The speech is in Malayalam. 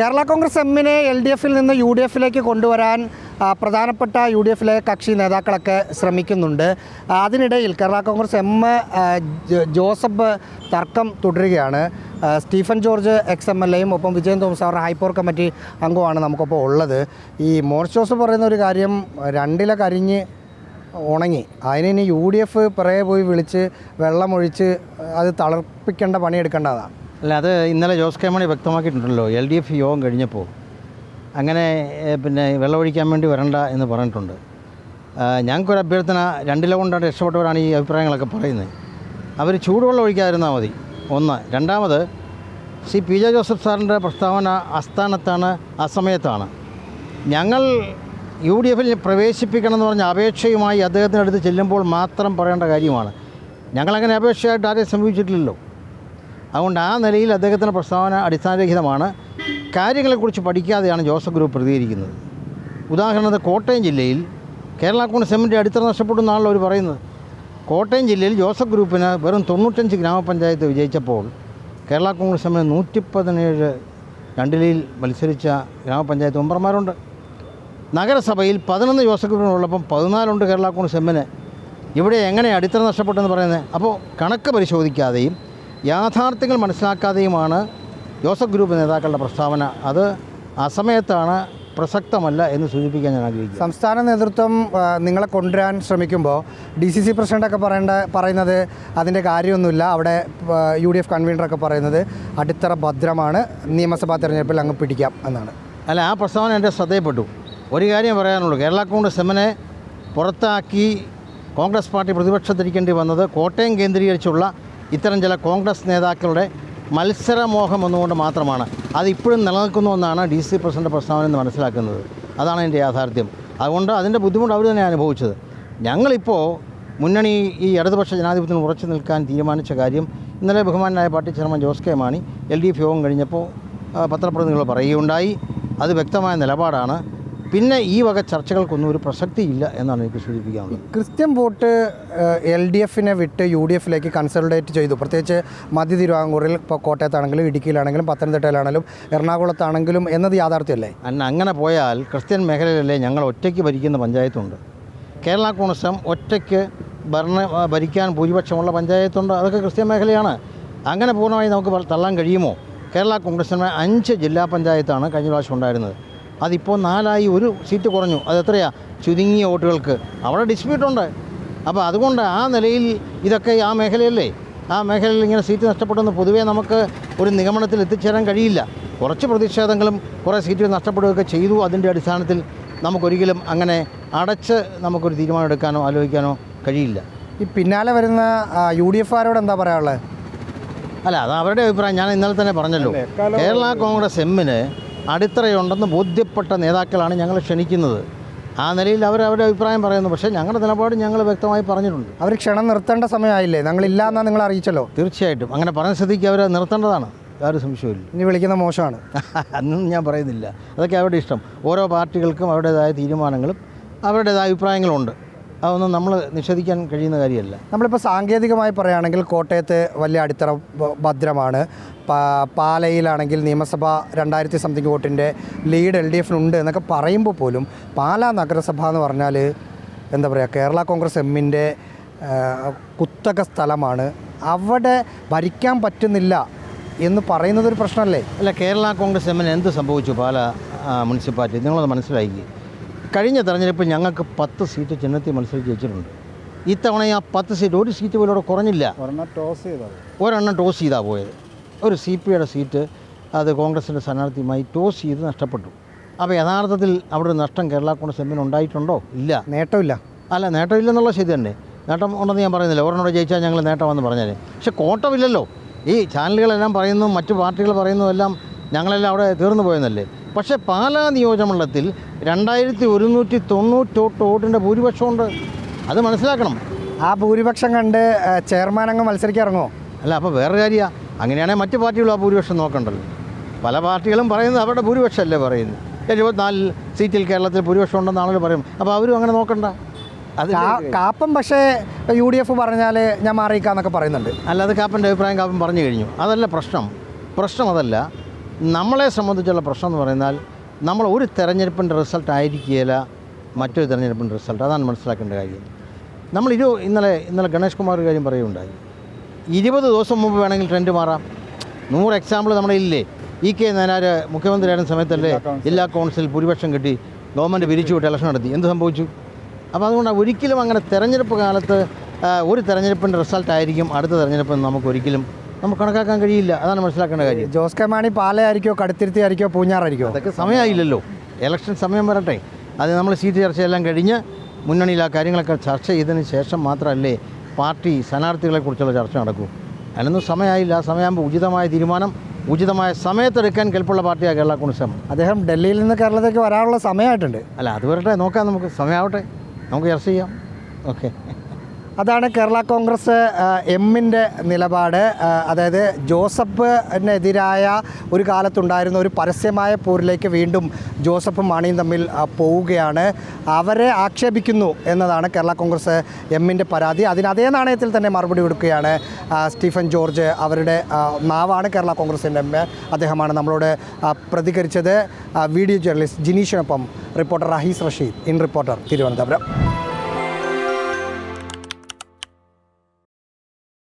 കേരള കോൺഗ്രസ് എമ്മിനെ എൽ ഡി എഫിൽ നിന്ന് യു ഡി എഫിലേക്ക് കൊണ്ടുവരാൻ പ്രധാനപ്പെട്ട യു ഡി എഫിലെ കക്ഷി നേതാക്കളൊക്കെ ശ്രമിക്കുന്നുണ്ട്. അതിനിടയിൽ കേരള കോൺഗ്രസ് എം ജോസഫ് തർക്കം തുടരുകയാണ്. Stephen George ex M L എയും ഒപ്പം വിജയൻ തോമസ് അവരുടെ ഹൈപ്പോർ കമ്മിറ്റി അംഗമാണ് നമുക്കിപ്പോൾ ഉള്ളത്. ഈ മോർച്ച് ജോസഫ് പറയുന്ന ഒരു കാര്യം രണ്ടില കരിഞ്ഞ് ഉണങ്ങി. അതിന് ഇനി യു ഡി എഫ് പിറകെ പോയി വിളിച്ച് വെള്ളമൊഴിച്ച് അത് തളർപ്പിക്കേണ്ട പണിയെടുക്കേണ്ടതാണ്. അല്ല അത് ഇന്നലെ ജോസ് കെ മണി വ്യക്തമാക്കിയിട്ടുണ്ടല്ലോ എൽ ഡി എഫ് യോഗം കഴിഞ്ഞപ്പോൾ. അങ്ങനെ പിന്നെ വെള്ളമൊഴിക്കാൻ വേണ്ടി വരണ്ട എന്ന് പറഞ്ഞിട്ടുണ്ട്. ആ, ഞങ്ങൾക്കൊരു അഭ്യർത്ഥന രണ്ടില കൊണ്ടാണ് രക്ഷപ്പെട്ടവരാണ് ഈ അഭിപ്രായങ്ങളൊക്കെ പറയുന്നത്. അവർ ചൂടുവെള്ളം ഒഴിക്കാതിരുന്നാൽ മതി. ഒന്ന്. രണ്ടാമത് സി പി ജെ ജോസഫ് സാറിന്റെ പ്രസ്താവന അസ്ഥാനത്താണ് അസമയത്താണ് ഞങ്ങൾ യു ഡി എഫിൽ പ്രവേശിപ്പിക്കണമെന്ന് പറഞ്ഞ അപേക്ഷയുമായി അദ്ദേഹത്തിനടുത്ത് ചെല്ലുമ്പോൾ മാത്രം പറയേണ്ട കാര്യമാണ്. ഞങ്ങളങ്ങനെ അപേക്ഷയായിട്ട് ആരെയും സമീപിച്ചിട്ടില്ലല്ലോ. അതുകൊണ്ട് ആ നിലയിൽ അദ്ദേഹത്തിന്റെ പ്രസ്താവന അടിസ്ഥാനരഹിതമാണ്. കാര്യങ്ങളെക്കുറിച്ച് പഠിക്കാതെയാണ് ജോസഫ് ഗ്രൂപ്പ് പ്രതികരിക്കുന്നത്. ഉദാഹരണത്തിന് കോട്ടയം ജില്ലയിൽ കേരള കോൺഗ്രസ് അടിത്തറ നഷ്ടപ്പെടുന്നാണല്ലോ അവർ പറയുന്നത്. കോട്ടയം ജില്ലയിൽ ജോസഫ് ഗ്രൂപ്പിന് വെറും തൊണ്ണൂറ്റഞ്ച് ഗ്രാമപഞ്ചായത്ത് വിജയിച്ചപ്പോൾ കേരള കോൺഗ്രസ് എമ്മിന് നൂറ്റി പതിനേഴ് രണ്ടിലയിൽ മത്സരിച്ച ഗ്രാമപഞ്ചായത്ത് മെമ്പർമാരുണ്ട്. നഗരസഭയിൽ പതിനൊന്ന് ജോസഫ് ഗ്രൂപ്പിനുള്ളപ്പം പതിനാലുണ്ട് കേരള കോൺഗ്രസ് എമ്മിന് ഇവിടെ എങ്ങനെ അടിത്തറ നഷ്ടപ്പെട്ടെന്ന് പറയുന്നത്? അപ്പോൾ കണക്ക് പരിശോധിക്കാതെയും യാഥാർത്ഥ്യങ്ങൾ മനസ്സിലാക്കാതെയുമാണ് ജോസഫ് ഗ്രൂപ്പ് നേതാക്കളുടെ പ്രസ്താവന. അത് അസമയത്താണ് പ്രസക്തമല്ല എന്ന് സൂചിപ്പിക്കാൻ ഞാൻ ആഗ്രഹിക്കുന്നു. സംസ്ഥാന നേതൃത്വം നിങ്ങളെ കൊണ്ടുവരാൻ ശ്രമിക്കുമ്പോൾ ഡി സി സി പ്രസിഡന്റൊക്കെ പറയേണ്ട പറയുന്നത് അതിന്റെ കാര്യമൊന്നുമില്ല. അവിടെ യു ഡി എഫ് കൺവീനറൊക്കെ പറയുന്നത് അടിത്തറ ഭദ്രമാണ്. നിയമസഭാ തിരഞ്ഞെടുപ്പിൽ അങ്ങ് പിടിക്കാം എന്നാണ്. അല്ല ആ പ്രസ്താവന എന്റെ ശ്രദ്ധയിൽപ്പെട്ടു. ഒരു കാര്യം പറയാനുള്ളൂ കേരള കോൺഗ്രസ് എമ്മിനെ പുറത്താക്കി കോൺഗ്രസ് പാർട്ടി പ്രതിപക്ഷത്തിരിക്കേണ്ടി വന്നത് കോട്ടയം കേന്ദ്രീകരിച്ചുള്ള ഇത്തരം ചില കോൺഗ്രസ് നേതാക്കളുടെ മത്സരമോഹം എന്നുകൊണ്ട് മാത്രമാണ്. അത് ഇപ്പോഴും നിലനിൽക്കുന്നു എന്നാണ് ഡി സി പ്രസിഡന്റ് പ്രസ്താവന എന്ന് മനസ്സിലാക്കുന്നത്. അതാണ് എന്റെ യാഥാർത്ഥ്യം. അതുകൊണ്ട് അതിന്റെ ബുദ്ധിമുട്ട് അവർ തന്നെ അനുഭവിച്ചത്. ഞങ്ങളിപ്പോൾ മുന്നണി ഈ ഇടതുപക്ഷ ജനാധിപത്യത്തിന് ഉറച്ചു നിൽക്കാൻ തീരുമാനിച്ച കാര്യം ഇന്നലെ ബഹുമാനായ party chairman Jose K Mani L D F യോഗം കഴിഞ്ഞപ്പോൾ പത്രപ്രതിനിധികൾ പറയുകയുണ്ടായി. അത് വ്യക്തമായ നിലപാടാണ്. പിന്നെ ഈ വക ചർച്ചകൾക്കൊന്നും ഒരു പ്രസക്തിയില്ല എന്നാണ് എനിക്ക് സൂചിപ്പിക്കാനുള്ളത്. ക്രിസ്ത്യൻ വോട്ട് എൽ ഡി എഫിനെ വിട്ട് യു ഡി എഫിലേക്ക് കൺസൾട്ടേറ്റ് ചെയ്തു. പ്രത്യേകിച്ച് മധ്യ തിരുവാങ്കൂറിൽ ഇപ്പോൾ കോട്ടയത്താണെങ്കിലും ഇടുക്കിയിലാണെങ്കിലും പത്തനംതിട്ടയിലാണെങ്കിലും എറണാകുളത്താണെങ്കിലും എന്നത് യാഥാർത്ഥ്യമല്ലേ? അന്ന് അങ്ങനെ പോയാൽ ക്രിസ്ത്യൻ മേഖലയിലല്ലേ ഞങ്ങൾ ഒറ്റയ്ക്ക് ഭരിക്കുന്ന പഞ്ചായത്തുണ്ട്? കേരള കോൺഗ്രസ് ഒറ്റയ്ക്ക് ഭരണ ഭരിക്കാൻ ഭൂരിപക്ഷമുള്ള പഞ്ചായത്തുണ്ട്. അതൊക്കെ ക്രിസ്ത്യൻ മേഖലയാണ്. അങ്ങനെ പൂർണമായി നമുക്ക് തള്ളാൻ കഴിയുമോ? കേരള കോൺഗ്രസിന് അഞ്ച് ജില്ലാ പഞ്ചായത്താണ് കഴിഞ്ഞ പ്രാവശ്യം ഉണ്ടായിരുന്നത്. അതിപ്പോൾ നാലായി ഒരു സീറ്റ് കുറഞ്ഞു. അത് എത്രയാ? ചുരുങ്ങിയ വോട്ടുകൾക്ക്. അവിടെ ഡിസ്പ്യൂട്ടുണ്ട്. അപ്പോൾ അതുകൊണ്ട് ആ നിലയിൽ ഇതൊക്കെ ആ മേഖലയല്ലേ? ആ മേഖലയിൽ ഇങ്ങനെ സീറ്റ് നഷ്ടപ്പെടുന്ന പൊതുവേ നമുക്ക് ഒരു നിഗമനത്തിൽ എത്തിച്ചേരാൻ കഴിയില്ല. കുറച്ച് പ്രതിഷേധങ്ങളും കുറേ സീറ്റുകൾ നഷ്ടപ്പെടുകയൊക്കെ ചെയ്തു. അതിന്റെ അടിസ്ഥാനത്തിൽ നമുക്കൊരിക്കലും അങ്ങനെ അടച്ച് നമുക്കൊരു തീരുമാനം എടുക്കാനോ ആലോചിക്കാനോ കഴിയില്ല. ഈ പിന്നാലെ വരുന്ന യു ഡി എഫുകാരോട് എന്താ പറയാനുള്ളത്? അല്ല അത് അവരുടെ അഭിപ്രായം. ഞാൻ ഇന്നലെ തന്നെ പറഞ്ഞല്ലോ. കേരള കോൺഗ്രസ് എമ്മിന് അടിത്തറയുണ്ടെന്ന് ബോധ്യപ്പെട്ട നേതാക്കളാണ് ഞങ്ങൾ ക്ഷണിക്കുന്നത്. ആ നിലയിൽ അവർ അവരുടെ അഭിപ്രായം പറയുന്നു. പക്ഷേ ഞങ്ങളുടെ നിലപാട് ഞങ്ങൾ വ്യക്തമായി പറഞ്ഞിട്ടുണ്ട്. അവർ ക്ഷണം നിർത്തേണ്ട സമയമായില്ലേ? ഞങ്ങളില്ല എന്നാ നിങ്ങൾ അറിയിച്ചല്ലോ? തീർച്ചയായിട്ടും. അങ്ങനെ പറഞ്ഞ സ്ഥിതിക്ക് അവർ നിർത്തേണ്ടതാണ്. യാതൊരു സംശയമില്ല ഇനി വിളിക്കുന്ന മോശമാണ്. അന്നും ഞാൻ പറയുന്നില്ല. അതൊക്കെ അവരുടെ ഇഷ്ടം. ഓരോ പാർട്ടികൾക്കും അവരുടേതായ തീരുമാനങ്ങളും അവരുടേതായ അഭിപ്രായങ്ങളുണ്ട് അതൊന്നും നമ്മൾ നിഷേധിക്കാൻ കഴിയുന്ന കാര്യമല്ല. നമ്മളിപ്പോൾ സാങ്കേതികമായി പറയുകയാണെങ്കിൽ കോട്ടയത്ത് വലിയ അടിത്തറ ഭദ്രമാണ്. പാ- പാലയിലാണെങ്കിൽ നിയമസഭ രണ്ടായിരത്തി സംതിങ് വോട്ടിന്റെ ലീഡ് എൽ ഡി എഫിനുണ്ട് എന്നൊക്കെ പറയുമ്പോൾ പോലും പാല നഗരസഭ എന്ന് പറഞ്ഞാൽ എന്താ പറയുക കേരള കോൺഗ്രസ് എമ്മിന്റെ കുത്തക സ്ഥലമാണ്. അവിടെ ഭരിക്കാൻ പറ്റുന്നില്ല എന്ന് പറയുന്നത് ഒരു പ്രശ്നമല്ലേ? അല്ല കേരള കോൺഗ്രസ് എമ്മിന് എന്ത് സംഭവിച്ചു പാല മുനിസിപ്പാലിറ്റി? നിങ്ങളത് മനസ്സിലാക്കി കഴിഞ്ഞ തെരഞ്ഞെടുപ്പിൽ ഞങ്ങൾക്ക് പത്ത് സീറ്റ് ചിഹ്നത്തിൽ മത്സരിച്ച് വെച്ചിട്ടുണ്ട് ഇത്തവണ ആ പത്ത് സീറ്റ് ഒരു സീറ്റ് പോലും അവിടെ കുറഞ്ഞില്ല. ഒരെണ്ണം ടോസ് ചെയ്താൽ പോയത്. ഒരു സി പി ഐയുടെ സീറ്റ് അത് കോൺഗ്രസിന്റെ സ്ഥാനാർത്ഥിയുമായി ടോസ് ചെയ്ത് നഷ്ടപ്പെട്ടു. അപ്പോൾ യഥാർത്ഥത്തിൽ അവിടെ നഷ്ടം കേരള കോൺഗ്രസ് എമ്മിന് ഉണ്ടായിട്ടുണ്ടോ? ഇല്ല. നേട്ടമില്ല. അല്ല നേട്ടമില്ലെന്നുള്ള ശരി തന്നെ. നേട്ടം ഉണ്ടെന്ന് ഞാൻ പറയുന്നില്ല. ഒരെണ്ണം ജയിച്ചാൽ ഞങ്ങൾ നേട്ടമെന്ന് പറഞ്ഞാൽ പക്ഷെ കോട്ടമില്ലല്ലോ. ഈ ചാനലുകളെല്ലാം പറയുന്നു മറ്റു പാർട്ടികൾ പറയുന്നതെല്ലാം ഞങ്ങളെല്ലാം അവിടെ തീർന്നു പോയെന്നല്ലേ? പക്ഷേ പാലാ നിയോജകമണ്ഡലത്തിൽ രണ്ടായിരത്തി ഒരുന്നൂറ്റി തൊണ്ണൂറ്റോട്ട് വോട്ടിന്റെ ഭൂരിപക്ഷമുണ്ട്. അത് മനസ്സിലാക്കണം. ആ ഭൂരിപക്ഷം കണ്ട് ചെയർമാൻ അങ്ങ് മത്സരിക്കാൻ ഇറങ്ങുമോ അല്ല അപ്പോൾ വേറെ കാര്യമാണ് അങ്ങനെയാണെങ്കിൽ മറ്റു പാർട്ടികളും ആ ഭൂരിപക്ഷം നോക്കണ്ടല്ലോ. പല പാർട്ടികളും പറയുന്നത് അവരുടെ ഭൂരിപക്ഷമല്ലേ പറയുന്നത്. എഴുപത്തിനാല് സീറ്റിൽ കേരളത്തിൽ ഭൂരിപക്ഷം ഉണ്ടെന്നാണല്ലോ പറയും അപ്പോൾ അവരും അങ്ങനെ നോക്കണ്ട. അത് കാപ്പം പക്ഷേ യു ഡി എഫ് പറഞ്ഞാൽ ഞാൻ മാറിയിക്കാന്നൊക്കെ പറയുന്നുണ്ട്. അല്ലാതെ കാപ്പന്റെ അഭിപ്രായം കാപ്പൻ പറഞ്ഞു കഴിഞ്ഞു. അതല്ല പ്രശ്നം. പ്രശ്നം അതല്ല. നമ്മളെ സംബന്ധിച്ചുള്ള പ്രശ്നം എന്ന് പറയുന്നാൽ നമ്മൾ ഒരു തെരഞ്ഞെടുപ്പിന്റെ റിസൾട്ട് ആയിരിക്കുകയില്ല മറ്റൊരു തെരഞ്ഞെടുപ്പിന്റെ റിസൾട്ട് അതാണ് മനസ്സിലാക്കേണ്ട കാര്യം. നമ്മൾ ഇരു ഇന്നലെ ഇന്നലെ ഗണേഷ് കുമാർ കാര്യം പറയുകയുണ്ടായി. ഇരുപത് ദിവസം മുമ്പ് വേണമെങ്കിൽ ട്രെൻഡ് മാറാം. നൂറ് എക്സാമ്പിൾ നമ്മുടെ ഇല്ലേ? ഇ കെ നായനാർ മുഖ്യമന്ത്രിയായിരുന്ന സമയത്തല്ലേ? ജില്ലാ കൗൺസിൽ ഭൂരിപക്ഷം കിട്ടി. ഗവൺമെന്റ് പിരിച്ചുവിട്ട് ഇലക്ഷൻ നടത്തി. എന്ത് സംഭവിച്ചു? അപ്പോൾ അതുകൊണ്ട് ഒരിക്കലും അങ്ങനെ തെരഞ്ഞെടുപ്പ് കാലത്ത് ഒരു തെരഞ്ഞെടുപ്പിന്റെ റിസൾട്ട് ആയിരിക്കും അടുത്ത തെരഞ്ഞെടുപ്പ് നമുക്ക് ഒരിക്കലും നമുക്ക് കണക്കാക്കാൻ കഴിയില്ല. അതാണ് മനസ്സിലാക്കേണ്ട കാര്യം. ജോസ് കെ മാണി പാലയായിരിക്കോ കടുത്തിരുത്തി ആയിരിക്കോ പൂഞ്ഞാറായിരിക്കോ? അതൊക്കെ സമയമായില്ലല്ലോ. ഇലക്ഷൻ സമയം വരട്ടെ. അത് നമ്മൾ സീറ്റ് ചർച്ചയെല്ലാം കഴിഞ്ഞ് മുന്നണിയിൽ ആ കാര്യങ്ങളൊക്കെ ചർച്ച ചെയ്തതിന് ശേഷം മാത്രമല്ലേ പാർട്ടി സ്ഥാനാർത്ഥികളെക്കുറിച്ചുള്ള ചർച്ച നടക്കൂ. അതിനൊന്നും സമയമായില്ല. ആ സമയമാകുമ്പോൾ ഉചിതമായ തീരുമാനം ഉചിതമായ സമയത്തെടുക്കാൻ കെൽപ്പുള്ള പാർട്ടിയാണ് കേരള കോൺഗ്രസ്. അദ്ദേഹം ഡൽഹിയിൽ നിന്ന് കേരളത്തിലേക്ക് വരാനുള്ള സമയമായിട്ടുണ്ട്. അല്ല അത് വരട്ടെ. നോക്കാം നമുക്ക്. സമയമാവട്ടെ. നമുക്ക് ചർച്ച ചെയ്യാം. ഓക്കെ അതാണ് കേരള കോൺഗ്രസ് എമ്മിന്റെ നിലപാട്. അതായത് ജോസഫിനെതിരായ ഒരു കാലത്തുണ്ടായിരുന്ന ഒരു പരസ്യമായ പോരിലേക്ക് വീണ്ടും ജോസഫും മാണിയും തമ്മിൽ പോവുകയാണ്. അവരെ ആക്ഷേപിക്കുന്നു എന്നതാണ് കേരള കോൺഗ്രസ് എമ്മിന്റെ പരാതി. അതിന് അതേ നാണയത്തിൽ തന്നെ മറുപടി കൊടുക്കുകയാണ് സ്റ്റീഫൻ ജോർജ് അവരുടെ നാവാണ് കേരള കോൺഗ്രസിന്റെ എം അദ്ദേഹമാണ് നമ്മളോട് പ്രതികരിച്ചത്. Video journalist ജിനീഷിനൊപ്പം reporter Rahees Rasheed in reporter Thiruvananthapuram.